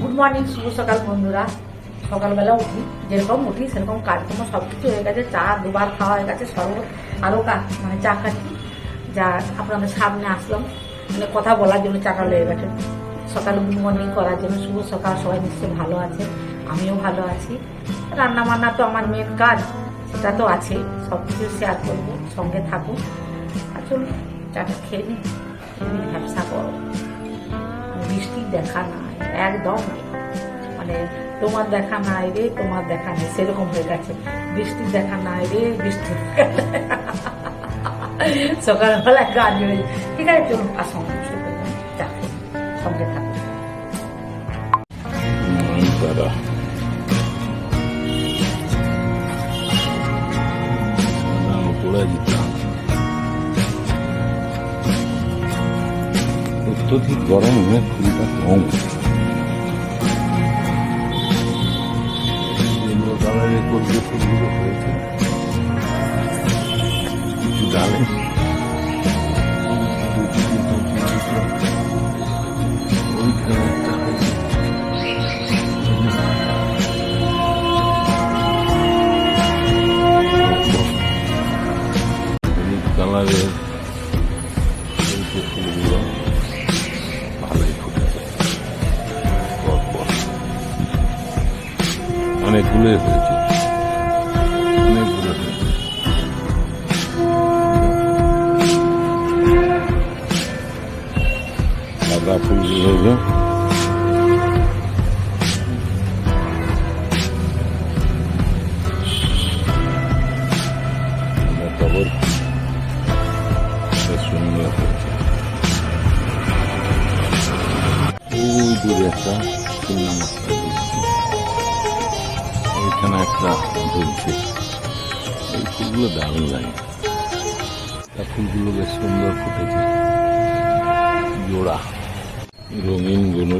Good morning শুভ সকাল বন্ধুরা। সকালবেলা উঠি, যেরকম উঠি, সেরকম কাজকর্ম সব কিছু হয়ে গেছে। চা দুবার খাওয়া হয়ে গেছে, সর্ব আরও কাজ মানে চা খাচ্ছি। যা আপনাদের সামনে আসলাম। মানে কথা বলার জন্য চাটা লেগে গেছে। সকালে গুড মর্নিং করার জন্য শুভ সকাল, সবাই নিশ্চয়ই ভালো আছে। আমিও ভালো আছি। রান্না বান্না তো আমার মেন কাজ, সেটা তো আছে সব কিছু শেয়ার করব, সঙ্গে থাকুন আর চলুন, চাটা খেয়ে নিই। ব্যবসা করো। বৃষ্টির দেখা নাই, একদম মানে তোমার দেখা নাই রে, তোমার দেখা নেই, সেরকম হয়ে গেছে। বৃষ্টির দেখা নাই রে নাই। সকালবেলা গান ঠিক আছে, চলুন আর সঙ্গে। থাকুন দিতাম অত্যধিক গরমে ফুলটা কম এগুলো কালারে করবে ফুলগুলো হয়েছে। কিছু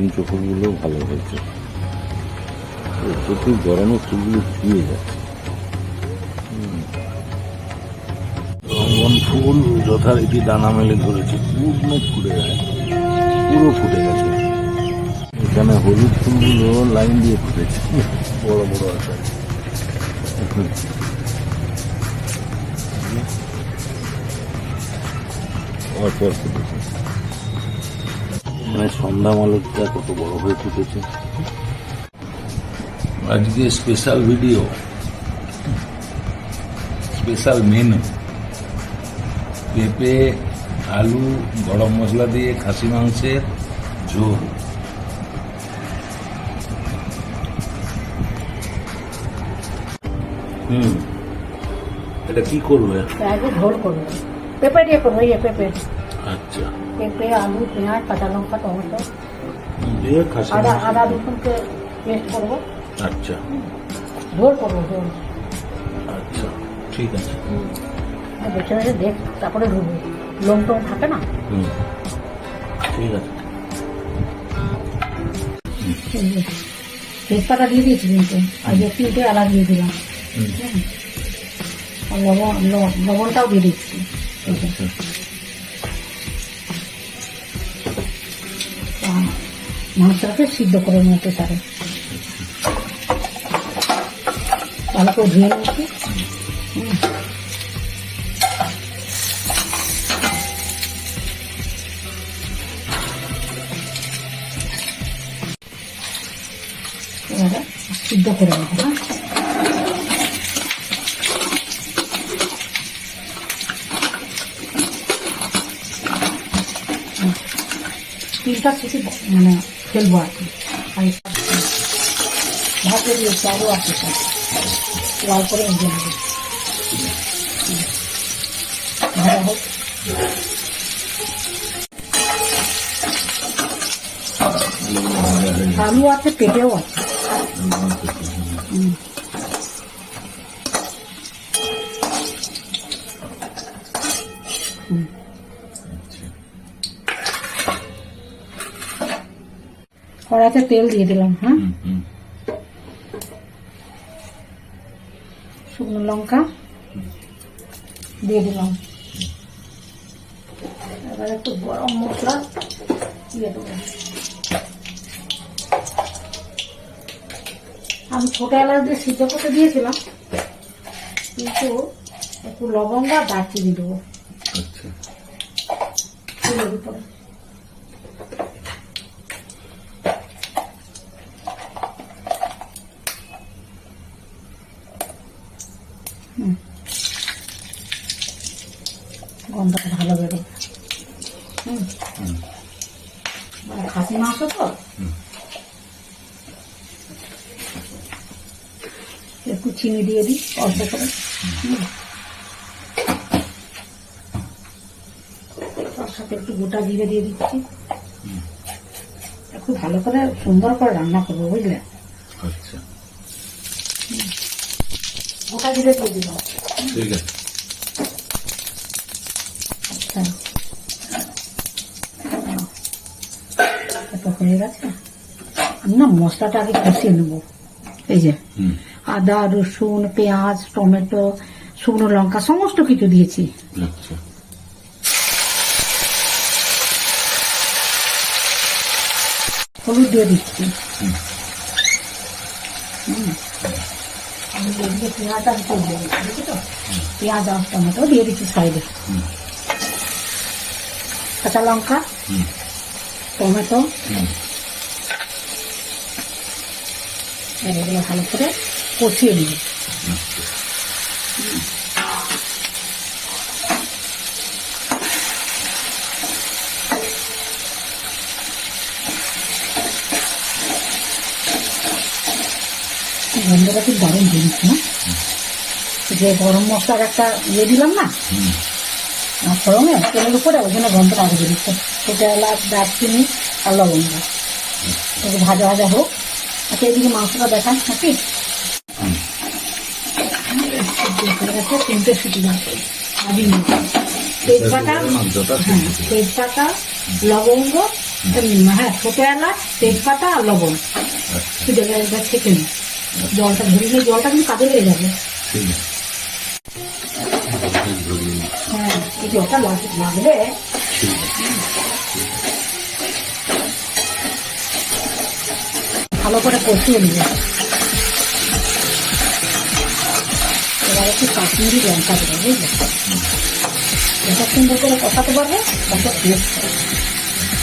গুলঞ্চ ফুলগুলো ভালো হয়েছে। প্রচুর গরমে ফুলগুলো শুয়ে যাচ্ছে ফুল যথারীতি দানা মেলে ধরেছে পূর্ণ ফুটে গেছে, পুরো ফুটে গেছে। এখানে হলুদ ফুলগুলো লাইন দিয়ে ফুটেছে, বড় বড় আকার। পরপর ফুটেছে মানে সন্ধ্যা মালতটা কত বড় হয়ে ফুটেছে। আজকে স্পেশাল ভিডিও স্পেশাল মেনু পেঁপে আলু গরম মশলা দিয়ে খাসি মাংসের ঝোল। হুম এটা কি করবে? ঝোল করব। পেঁপে দিয়ে করব পেঁপে। আচ্ছা। পেঁপে আলু পেঁয়াজ কাঁচা লঙ্কা টমেটো। দিয়ে খাসি আদা। আদা রসুনকে পেস্ট করব। আচ্ছা। ঝোল করব ঝোল আচ্ছা ঠিক আছে। বেছে বেছে দেখ তারপরে ঢুকবো লোম টোম থাকে না? ঠিক আছে। তেজপাতা দিয়ে দিয়েছি কিন্তু। আর যে তিনটে এলাচ দিয়ে দিলাম। লবণ লবণ- লবণটাও দিয়ে দিচ্ছি। মাংসটাকে সিদ্ধ করে নিতে পারে। ভালো করে ধুয়ে নিচ্ছি সিদ্ধ করে নেব। হ্যাঁ তিনটা সিটি মানে ফেলব আর কি আর ভাতে দিয়েছি আরও আছে লাল করে ভেজে নেব। ভাজা হোক আলু আছে পেটেও আছে। হুম। কড়াইতে তেল দিয়ে দিলাম হ্যাঁ? শুকনো লঙ্কা দিয়ে দিলাম। এবার একটু গরম মশলা দিয়ে দেবো। আমি ছোট এলাচ দিয়ে সিদ্ধ করতে দিয়েছিলাম কিন্তু একটু লবঙ্গ আর দারচিনি দেবো আচ্ছা তেলের উপরে হুম। গন্ধটা ভালো বেরো হুম হুম। মানে খাসি মাংস তো হুম। একটু চিনি দিয়ে দিই অল্প করে। তার সাথে একটু গোটা জিরে দিয়ে দিচ্ছি। হুম। একটু ভালো করে সুন্দর করে রান্না করব বুঝলে? আচ্ছা। গোটা জিরে দিয়ে দিলাম ঠিক আছে। আচ্ছা। হয়ে গেছে? না মশলাটা আগে কষিয়ে নেব। এই যে। হুম। আদা রসুন পেঁয়াজ টমেটো শুকনো লঙ্কা সমস্ত কিছু দিয়েছি। আচ্ছা। হলুদ দিয়ে দিচ্ছি। পেঁয়াজ আর পেঁয়াজ আর টমেটো দিয়ে দিচ্ছি সাইডে। কাঁচা লঙ্কা টমেটো। এগুলো ভালো করে কষিয়ে নিব আচ্ছা গন্ধটা খুব দারুণ জিনিস না? যে গরম মশলার একটা ইয়ে দিলাম না ফোড়নে তেলের উপরে ওই জন্য গন্ধটা আরও বেরিয়েছে সেটা এলাচ দারচিনি আর লবঙ্গ। একটু ভাজা ভাজা হোক। আচ্ছা এদিকে মাংসটা দেখান নাকি হুম হয়ে গেছে তিনটে সিটি মাংস আদি তেজপাতা হ্যাঁ তেজপাতা লবঙ্গ হ্যাঁ ছোট এলাচ তেজপাতা আর লবণ। শুধু থেকে নিই জলটা ধরে নিয়ে জলটা কিন্তু কাজে লেগে যাবে। হ্যাঁ এই জলটা লাগ- লাগলে ঠিক আছে। ভালো করে কষিয়ে নেবে এবার একটু কাশ্মীরি লঙ্কা দেবে বুঝলে যত সুন্দর করে কষাতে পারবে তত টেস্ট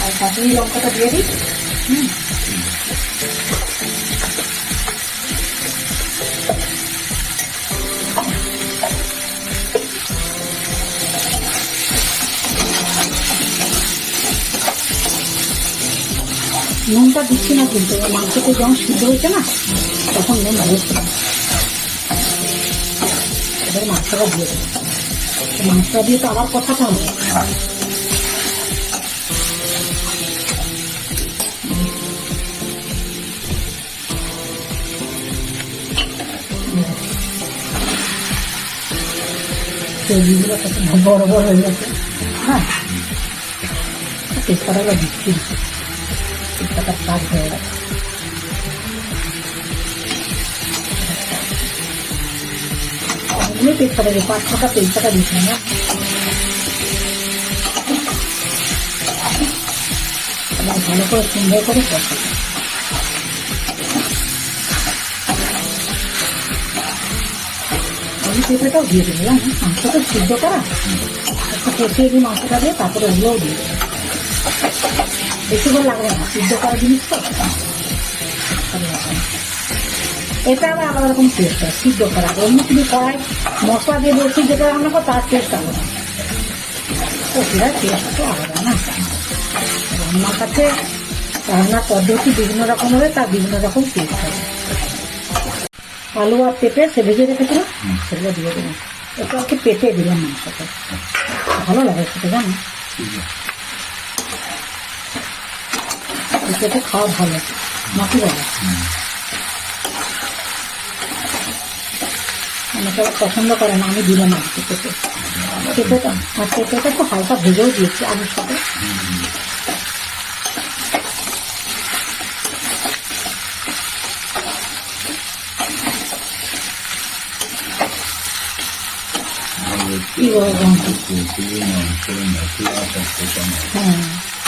আর কাশ্মীরি লঙ্কাটা দিয়ে দিই হুম। নুনটা দিচ্ছি না কিন্তু মাংসতে যখন সিদ্ধ হয়েছে না, তখন নুন দিয়েছি এবার মাংসটা দিয়ে দেবো। তো মাংসটা দিয়ে তো আবার কষাতে হবে হ্যাঁ। কত বড় বড় হয়ে গেছে। হ্যাঁ। তেজপাতাগুলো দিচ্ছি তেজপাতার কাজ হয়ে গেছে। অনেকগুলো তেজপাতা দিয়ে পাঁচ ছটা তেজপাতা দিয়েছিলাম এবার ভালো করে সুন্দর করে কষা আমি পেঁপেটাও দিয়ে দেবো জানো মাংস তো সিদ্ধ করা একটু কষিয়ে দিই মাংসটা দিয়ে তারপরে ওগুলোও দিয়ে বেশি করে লাগবে না সিদ্ধ করা জিনিস তো। এটা আবার আলাদা রকম টেস্ট হয় সিদ্ধ করা অন্য তুমি কড়াই মশলা দিয়ে দিয়ে যেটা রান্না করো তার টেস্ট আলাদা। ওটা টেস্ট তো আলাদা না। রান্নার কাছে রান্নার পদ্ধতি বিভিন্ন রকম হবে তার বিভিন্ন রকম টেস্ট হবে আলু আর পেঁপে সে ভেজে রেখেছিলাম সেগুলো দিয়ে দিলাম। এটা একটু পেটে দিলাম মাংসটা ভালো লাগে খেতে জানো? ঠিক আছে পেঁপে খাওয়া ভালো। নাকি বলে আবার পছন্দ করে না আমি দিলাম আর কি পেঁপে পেঁপেটা আর পেঁপেটা তো হালকা ভেজেও দিয়েছি আলুর সাথে। হ্যাঁ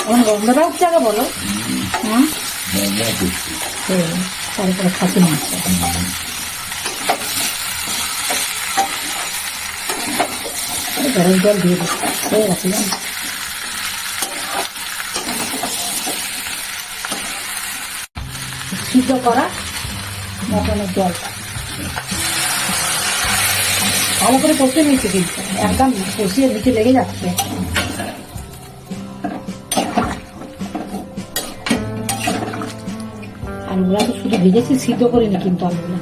এখন গন্ধটা উঠছে আগে বলো। হ্যাঁ তারপরে খাসি মাংস। গরম জল দিয়ে হয়ে? সিদ্ধ করা মটনের জলটা ভালো করে কিন্তু একদম কষিয়ে নিচে লেগে যাচ্ছে আলুগুলা তো শুধু ভেজেছি সিদ্ধ করিনি কিন্তু আলুগুলা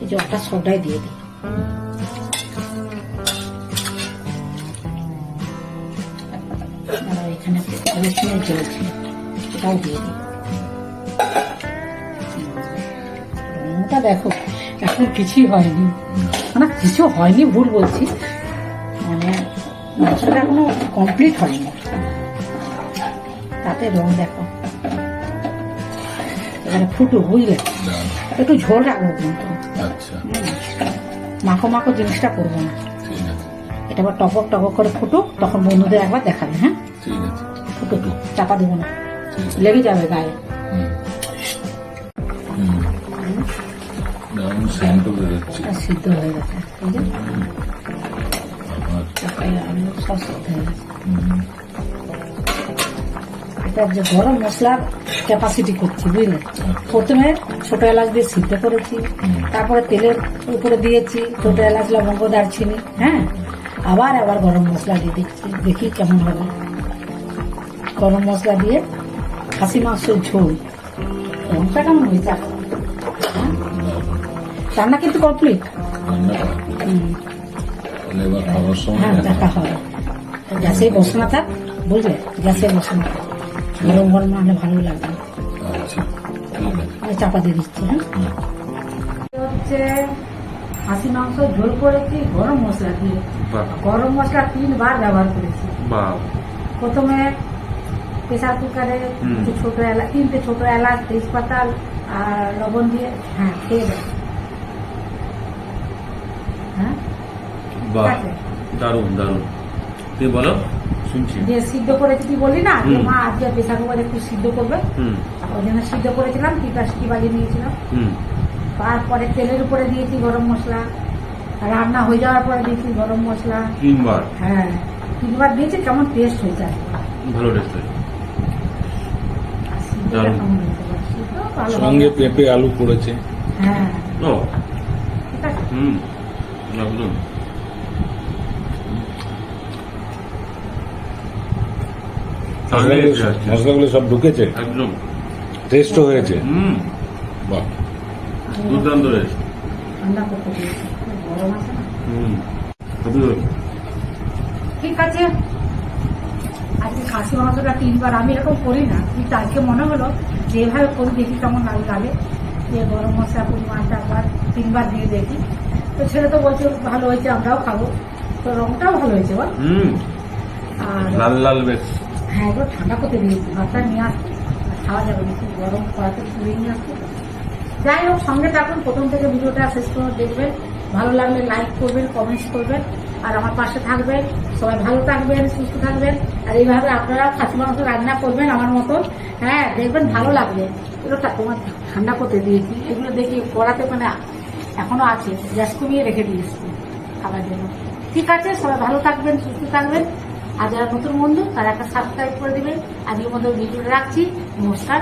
এই জলটা সবটাই দিয়ে দিই জল ছিল সেটাও দিয়ে দিই। রঙটা দেখো এখন কিছুই হয়নি। মানে কিছু হয়নি ভুল বলছি। মানে মাংসটা এখনও কমপ্লিট হয়নি। তাতে রং দেখো। এবারে ফুটো বুঝলে। একটু ঝোল রাখব কিন্তু। আচ্ছা। মাখো মাখো জিনিসটা করব না। এটা আবার টপক টপক করে ফুটো তখন বন্ধুদের একবার দেখাবে হ্যাঁ? ঠিক আছে। ফুটো চাপা দেবো না। লেগে যাবে গায়ে। সিদ্ধ হয়ে গেছে। যে। গরম মশলার ক্যাপাসিটি করছি বুঝলে? প্রথমে ছোট এলাচ দিয়ে সিদ্ধ করেছি তারপরে তেলের উপরে দিয়েছি ছোট এলাচ লবঙ্গ দারচিনি হ্যাঁ? আবার আবার গরম মশলা দিয়ে দিচ্ছি দেখি কেমন হবে। গরম মশলা দিয়ে খাসি মাংসের ঝোল। রংটা কেমন হয়েছে? হ্যাঁ? রান্না কিন্তু কমপ্লিট হ্যাঁ দেখা হবে। গ্যাসে বসানো থাক বুঝলে গ্যাসে বসানো থাক গরম গরম আনলে ভালো লাগবে আচ্ছা চাপা দিয়ে দিচ্ছি হ্যাঁ? হচ্ছে খাসি মাংস ঝোল করেছি গরম মশলা দিয়ে। গরম মশলা তিনবার ব্যবহার করেছি। প্রথমে প্রেসার কুকারে। ছোট এলাচ তিনটে ছোট এলাচ তেজপাতা আর লবণ দিয়ে হ্যাঁ খেয়ে দেয় হ্যাঁ। দারুণ দারুণ। তুমি বলো শুনছি। সিদ্ধ করেছি তুই বলি না? যে। মা আজকে প্রেসার কুকারে একটু সিদ্ধ করবে। ওই জন্য সিদ্ধ করেছিলাম তিনটা সিটি বাজিয়ে নিয়েছিলাম তারপরে তেলের উপরে দিয়েছি গরম মশলা। রান্না হয়ে যাওয়ার পরে দিয়েছি গরম মশলা। তিনবার? হ্যাঁ তিনবার দিয়েছি কেমন টেস্ট হয়েছে আর ভালো টেস্ট হয় দারুণ। হয়েছে সঙ্গে পেঁপে আলু করেছে হ্যাঁ। ও ঠিক আছে। হুম একদম মশলাগুলো সব- ঢুকেছে? একদম। টেস্টও হয়েছে? হুম। বাহ। দুর্দান্ত হুম। ঠিক আছে। খাসি মাংসটা তিনবার আমি এরকম করি না। কিন্তু আজকে মনে হলো যে এভাবে করি দেখি কেমন লাগে লাগে। যে গরম মশলা পরিমাণটা একবার তিনবার দিয়ে দেখি। তো ছেলে তো বলছে ভালো হয়েছে আমরাও খাব। তো রংটাও ভালো হয়েছে বল। লাল লাল বেশ। হ্যাঁ এগুলো ঠান্ডা করতে দিয়েছি। ভাতটা নিয়ে আসতে খাওয়া যাবে না খুব গরম কড়াতে তুলে নিয়ে আসতে যাই হোক সঙ্গে থাকুন। প্রথম থেকে ভিডিওটা শেষ করে দেখবেন। ভালো লাগলে লাইক করবেন কমেন্টস করবেন, আর আমার পাশে থাকবেন, সবাই ভালো থাকবেন, সুস্থ থাকবেন, আর এইভাবে আপনারা খাসি মাংস রান্না করবেন আমার মতন হ্যাঁ দেখবেন ভালো লাগবে। এগুলো তোমার ঠান্ডা করতে দিয়েছি, এগুলো দেখি কড়াতে মানে এখনও আছে, গ্যাস কমিয়ে রেখে দিয়েছি খাবার জন্য। ঠিক আছে, সবাই ভালো থাকবেন, সুস্থ থাকবেন, আর যারা নতুন বন্ধু তারা একটা সাবস্ক্রাইব করে দেবেন আজকের মতো ভিডিওটা রাখছি, নমস্কার।